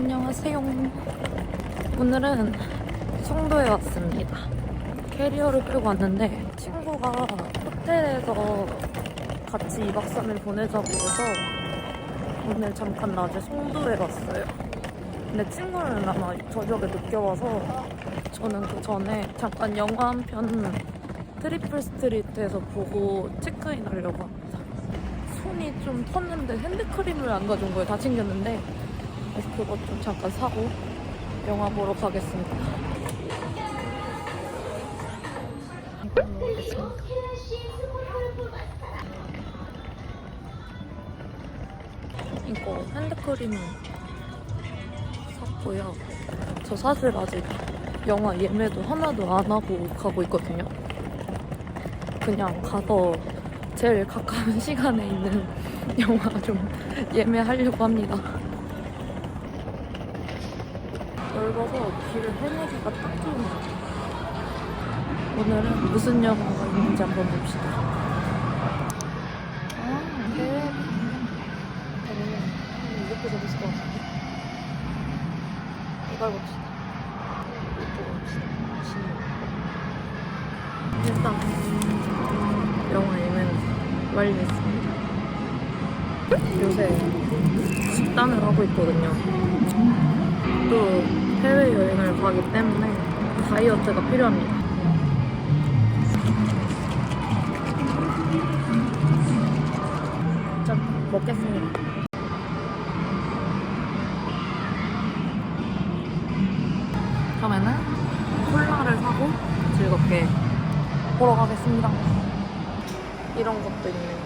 안녕하세요. 오늘은 송도에 왔습니다. 캐리어를 끌고 왔는데 친구가 호텔에서 같이 2박 3일 보내자고 해서 오늘 잠깐 낮에 송도에 왔어요. 근데 친구는 아마 저녁에 늦게 와서 저는 그 전에 잠깐 영화 한 편 트리플 스트리트에서 보고 체크인 하려고 합니다. 손이 좀 텄는데 핸드크림을 안 가져온 거예요. 다 챙겼는데 그것 좀 잠깐 사고 영화 보러 가겠습니다. 이거 핸드크림은 샀고요. 저 사실 아직 영화 예매도 하나도 안 하고 가고 있거든요. 그냥 가서 제일 가까운 시간에 있는 영화 좀 예매하려고 합니다. 넓어서 길을 헤매기가 딱 좋네요. 오늘은 무슨 영화가 있는지 한번 봅시다. 아, 네. 이렇게 재밌을 것 같은데. 이걸 봅시다. 일단 영화 예매는 완료했습니다. 요새 식단을 하고 있거든요. 가기 때문에 다이어트가 필요합니다. 자, 먹겠습니다. 다음에는 콜라를 사고 즐겁게 보러 가겠습니다. 이런 것도 있네요.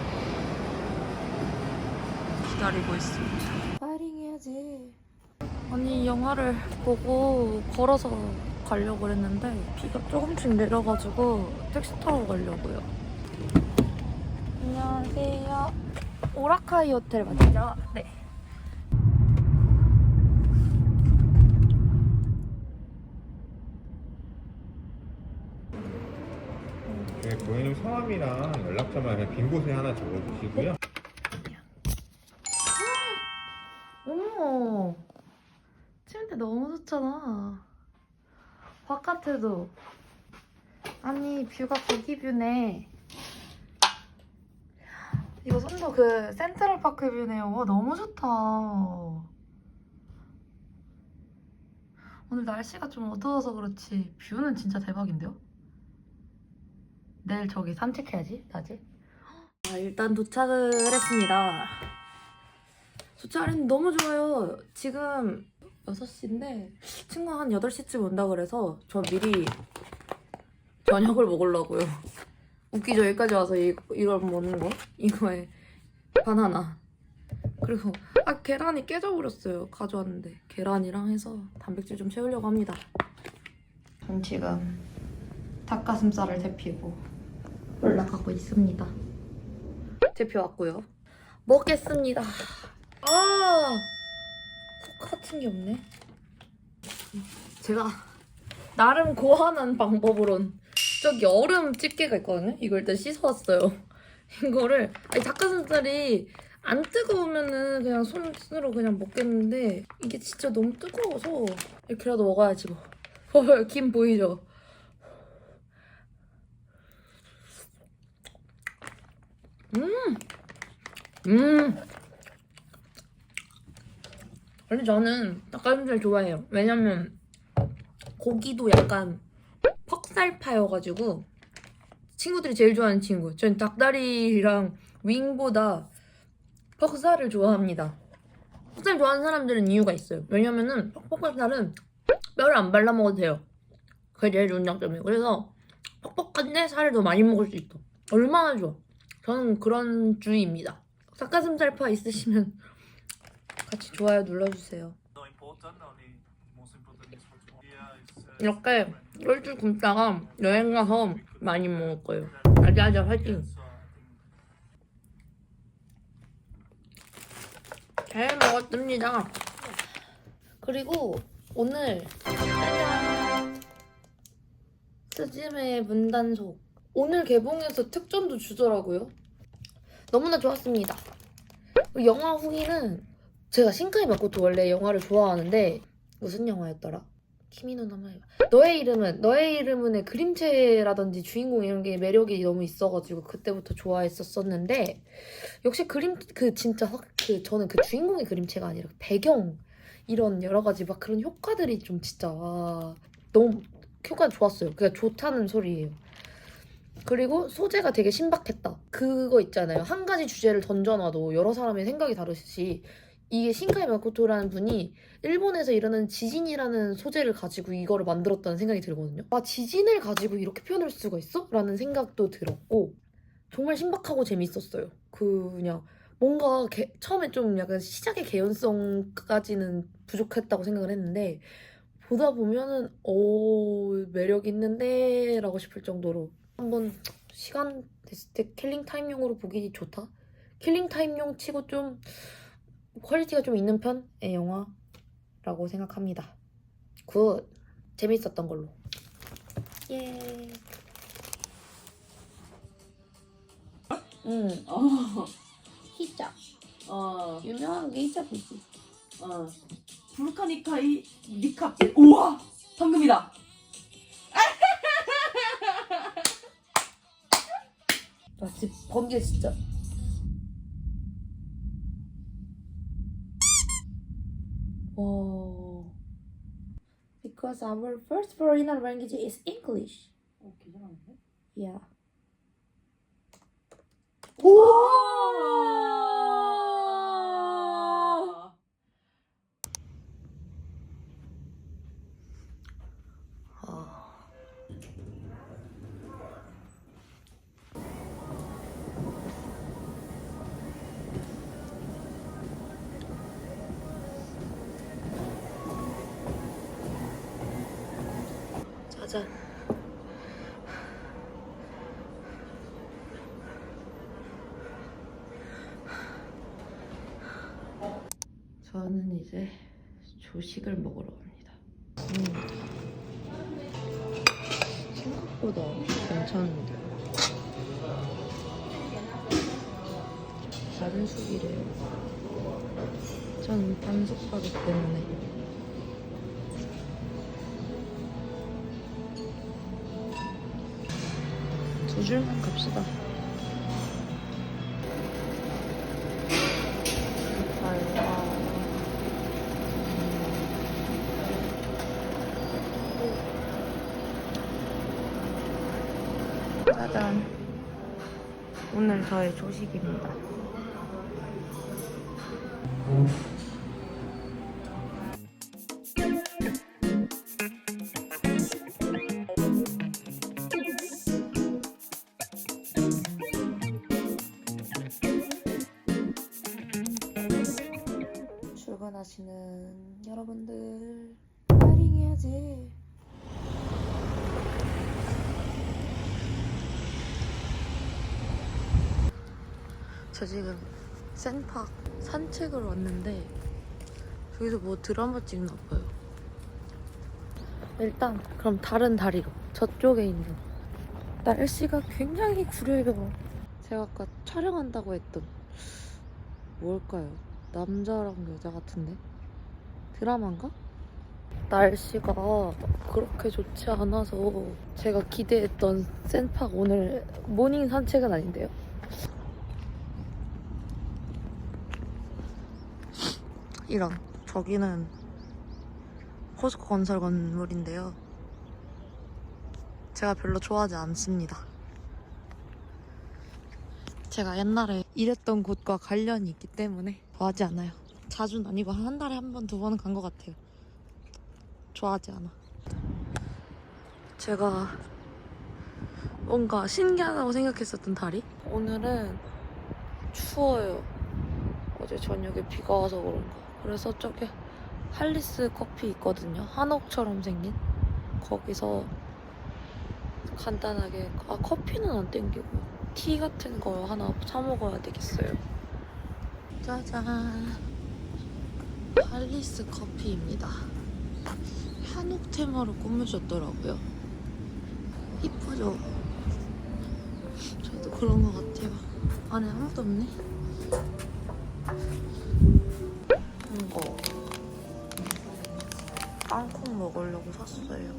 기다리고 있습니다. 파이팅 해야지. 아니 영화를 보고 걸어서 가려고 했는데 비가 조금씩 내려가지고 택시 타고 가려고요. 안녕하세요. 오라카이 호텔 맞죠? 네. 네, 고객님 성함이랑 연락처만 그냥 빈 곳에 하나 적어주시고요. 너무 좋잖아. 바깥에도. 아니, 뷰가 고기뷰네. 이거 선도 그 센트럴파크 뷰네요. 와, 너무 좋다. 오늘 날씨가 좀 어두워서 그렇지 뷰는 진짜 대박인데요? 내일 저기 산책해야지, 낮에. 아, 일단 도착을 했습니다. 도착은 너무 좋아요. 지금 6시인데 친구가 한 8시쯤 온다 그래서 저 미리 저녁을 먹으려고요. 웃기죠? 여기까지 와서 이, 이걸 먹는 거? 이거에 바나나. 그리고 아 계란이 깨져버렸어요. 가져왔는데 계란이랑 해서 단백질 좀 채우려고 합니다. 전 지금 닭가슴살을 데피고 올라가고 있습니다. 데피 왔고요. 먹겠습니다. 아, 코 같은 게 없네. 제가 나름 고안한 방법으론 저기 얼음 집게가 있거든요. 이걸 일단 씻어왔어요. 이거를 아니 닭가슴살이 안 뜨거우면은 그냥 손으로 그냥 먹겠는데 이게 진짜 너무 뜨거워서 이렇게라도 먹어야지 뭐. 헐, 김 보이죠? 음, 음. 원래 저는 닭가슴살 좋아해요. 왜냐면 고기도 약간 퍽살파여가지고 친구들이 제일 좋아하는 친구. 전 닭다리랑 윙보다 퍽살을 좋아합니다. 퍽살 좋아하는 사람들은 이유가 있어요. 왜냐면은 퍽퍽살은 뼈를 안 발라 먹어도 돼요. 그게 제일 좋은 장점이에요. 그래서 퍽퍽한데 살을 더 많이 먹을 수 있어. 얼마나 좋아. 저는 그런 주의입니다. 닭가슴살파 있으시면 같이 좋아요 눌러주세요. 이렇게 쫄쫄 굶다가 여행 가서 많이 먹을 거예요. 아자아자 화이팅! 잘 먹었습니다. 그리고 오늘 짜잔 스즈메 문단속 오늘 개봉해서 특전도 주더라고요. 너무나 좋았습니다. 영화 후기는 제가 신카이 마코토 원래 영화를 좋아하는데 무슨 영화였더라? 키미노 나마이 너의 이름은 너의 이름은의 그림체라든지 주인공 이런 게 매력이 너무 있어가지고 그때부터 좋아했었었는데 역시 그림 그 진짜 확 그 저는 그 주인공의 그림체가 아니라 배경 이런 여러 가지 막 그런 효과들이 좀 진짜 와, 너무 효과 좋았어요. 그냥 좋다는 소리예요. 그리고 소재가 되게 신박했다. 그거 있잖아요. 한 가지 주제를 던져놔도 여러 사람의 생각이 다르시 이 게 신카이 마코토라는 분이 일본에서 일어나는 지진이라는 소재를 가지고 이거를 만들었다는 생각이 들거든요. 아 지진을 가지고 이렇게 표현할 수가 있어? 라는 생각도 들었고 정말 신박하고 재밌었어요. 그 그냥 뭔가 개- 처음에 좀 약간 시작의 개연성까지는 부족했다고 생각을 했는데 보다 보면은 오 매력 있는데 라고 싶을 정도로 한번 시간 됐을 때 킬링 타임용으로 보기 좋다. 킬링 타임용 치고 좀 퀄리티가 좀 있는 편의 영화라고 생각합니다. 굿 재밌었던 걸로. 예. 응. 어, 히자 어, 유명한 게 히자이지. 어. 불카니카이 리카페. 우와! 방금이다. 나 진짜 번개 진짜. 와. Because our first foreign language is English. 어, 괜찮은데? Yeah. 우 저는 이제 조식을 먹으러 갑니다. 음. 생각보다 괜찮은데. 반숙이래요. 전 반숙 가기 때문에. 두 줄만 갑시다. 저의 조식입니다. 저 지금 센팍 산책을 왔는데 저기서 뭐 드라마 찍나 봐요. 일단 그럼 다른 다리로 저쪽에 있는 날씨가 굉장히 구려요. 제가 아까 촬영한다고 했던 뭘까요? 남자랑 여자 같은데 드라마인가? 날씨가 그렇게 좋지 않아서 제가 기대했던 센팍 오늘 모닝 산책은 아닌데요. 이런 저기는 포스코 건설 건물인데요. 제가 별로 좋아하지 않습니다. 제가 옛날에 일했던 곳과 관련이 있기 때문에 좋아하지 않아요. 자주는 아니고 한 달에 한 번, 두 번은 간 것 같아요. 좋아하지 않아. 제가 뭔가 신기하다고 생각했었던 다리? 오늘은 추워요. 어제 저녁에 비가 와서 그런가. 그래서 저기 할리스 커피 있거든요. 한옥처럼 생긴. 거기서 간단하게, 아, 커피는 안 땡기고, 티 같은 거 하나 사 먹어야 되겠어요. 짜잔. 할리스 커피입니다. 한옥 테마로 꾸며졌더라고요. 이쁘죠? 저도 그런 것 같아요. 안에 아무도 없네. 거 땅콩 먹으려고 샀어요.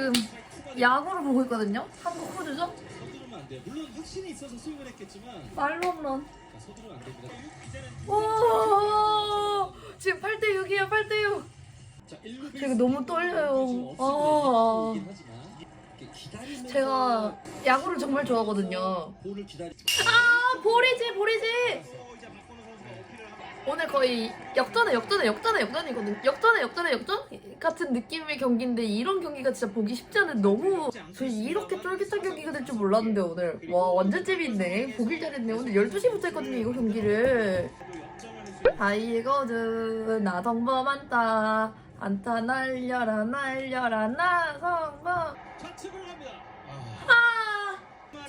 지금 야구를 보고 있거든요. 한국 호주죠? 물론 확신이 있어서 스윙을 했겠지만 말로 홈런. 자, 서두르면 안 됩니다. 오 지금 8대 6이야 8대 6. 자, 1루 제가 너무 떨려요. 아. 제가 야구를 정말 좋아하거든요. 볼을 기다리. 아 볼이지 볼이지. 오늘 거의 역전에 역전에 역전에 역전이거든. 역전에 역전에 역전 같은 느낌의 경기인데 이런 경기가 진짜 보기 쉽지 않은 너무 저 이렇게 쫄깃한 경기가 될 줄 몰랐는데 오늘 와 완전 재밌네. 보길 잘했네. 오늘 12시부터 했거든요 이거 경기를. 아이거든 나 성범 안타 안타 날려라 날려라 나 성범 좌측으로 갑니다.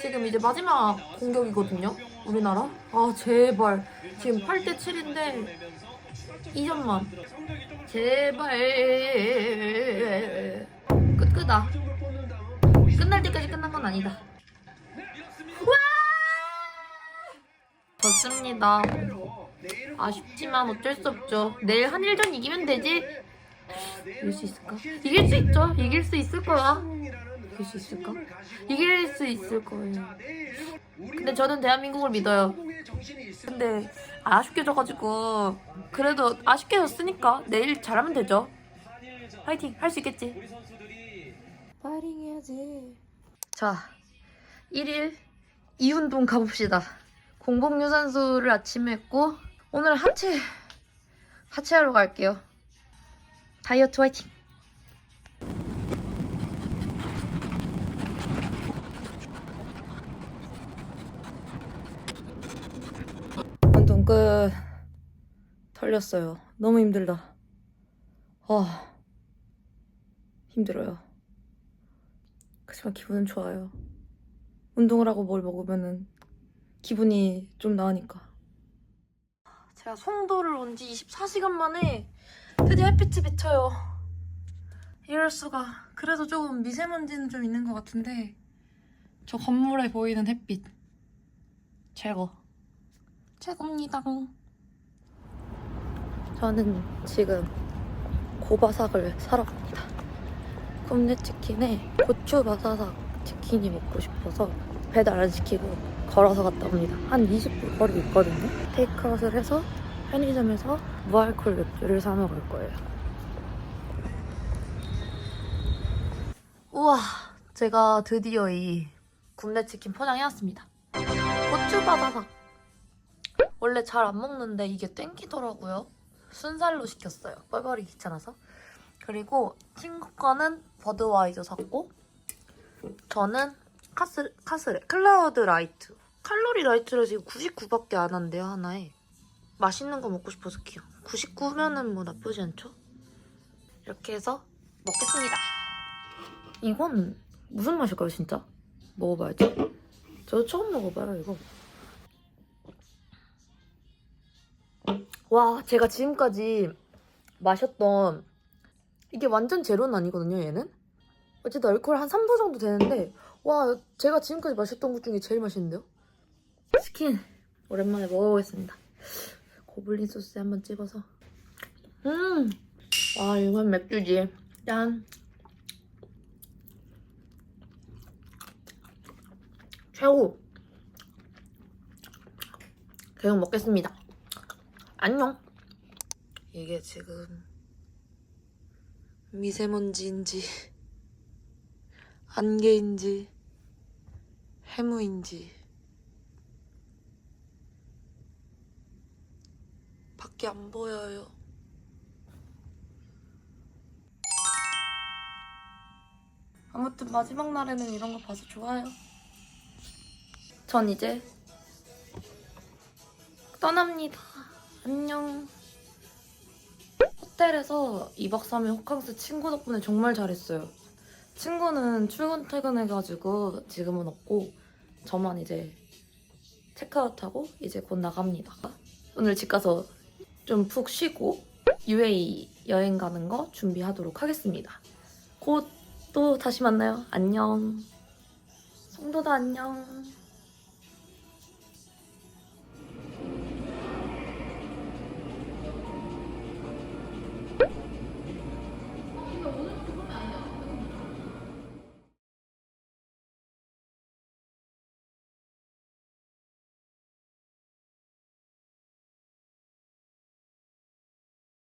아 지금 이제 마지막 공격이거든요 우리나라. 아 제발. 지금 8대 7인데 2점만. 제발. 끝끄다 끝날 때까지 끝난 건 아니다. 와! 졌습니다. 아쉽지만 어쩔 수 없죠. 내일 한일전 이기면 되지? 이길 수 있을까? 이길 수 있죠. 이길 수 있을 거야 이길 수 있을까? 이길 수 있을 거예요. 근데 저는 대한민국을 믿어요. 근데 아쉽게 져가지고 그래도 아쉽게 졌으니까 내일 잘하면 되죠. 파이팅! 할 수 있겠지? 파이팅 해야지. 자 1일 이운동 가봅시다. 공복 유산소를 아침에 했고 오늘 하체 하체 하러 갈게요. 다이어트 화이팅 운동 끝. 털렸어요. 너무 힘들다. 아 힘들어요. 그렇지만 기분은 좋아요. 운동을 하고 뭘 먹으면은 기분이 좀 나으니까. 제가 송도를 온 지 24시간 만에 드디어 햇빛이 비쳐요. 이럴 수가. 그래도 조금 미세먼지는 좀 있는 것 같은데 저 건물에 보이는 햇빛. 최고 최고입니다 저는 지금 고바삭을 사러 갑니다 굽네치킨에 고추 바사삭 치킨이 먹고 싶어서 배달 안 시키고 걸어서 갔다 옵니다. 한 20분 거리 있거든요. 테이크아웃을 해서 편의점에서 무알콜 맥주를 사 먹을 거예요. 우와, 제가 드디어 이 굽네치킨 포장해왔습니다. 고추 바사삭. 원래 잘 안 먹는데 이게 땡기더라고요. 순살로 시켰어요. 뻘뻘이 귀찮아서. 그리고 친구 거는 버드와이저 샀고 저는 카스, 카스레 클라우드 라이트 칼로리 라이트를 지금 99밖에 안 한대요 하나에 맛있는 거 먹고 싶어서 기요 99면은 뭐 나쁘지 않죠? 이렇게 해서 먹겠습니다 이건 무슨 맛일까요 진짜? 먹어봐야죠 저도 처음 먹어봐요 이거 와 제가 지금까지 마셨던 이게 완전 제로는 아니거든요 얘는? 어쨌든 알코올 한 3도 정도 되는데 와 제가 지금까지 마셨던 것 중에 제일 맛있는데요? 치킨 오랜만에 먹어보겠습니다. 고블린 소스에 한번 찍어서. 음와 이건 맥주지. 짠. 최고! 계속 먹겠습니다 안녕 이게 지금 미세먼지인지 안개인지 해무인지 밖에 안 보여요. 아무튼 마지막 날에는 이런 거 봐서 좋아요. 전 이제 떠납니다. 안녕. 호텔에서 2박 3일 호캉스 친구 덕분에 정말 잘했어요. 친구는 출근 퇴근해가지고 지금은 없고 저만 이제 체크아웃하고 이제 곧 나갑니다. 오늘 집 가서 좀 푹 쉬고 UAE 여행 가는 거 준비하도록 하겠습니다. 곧 또 다시 만나요. 안녕. 성도도 안녕.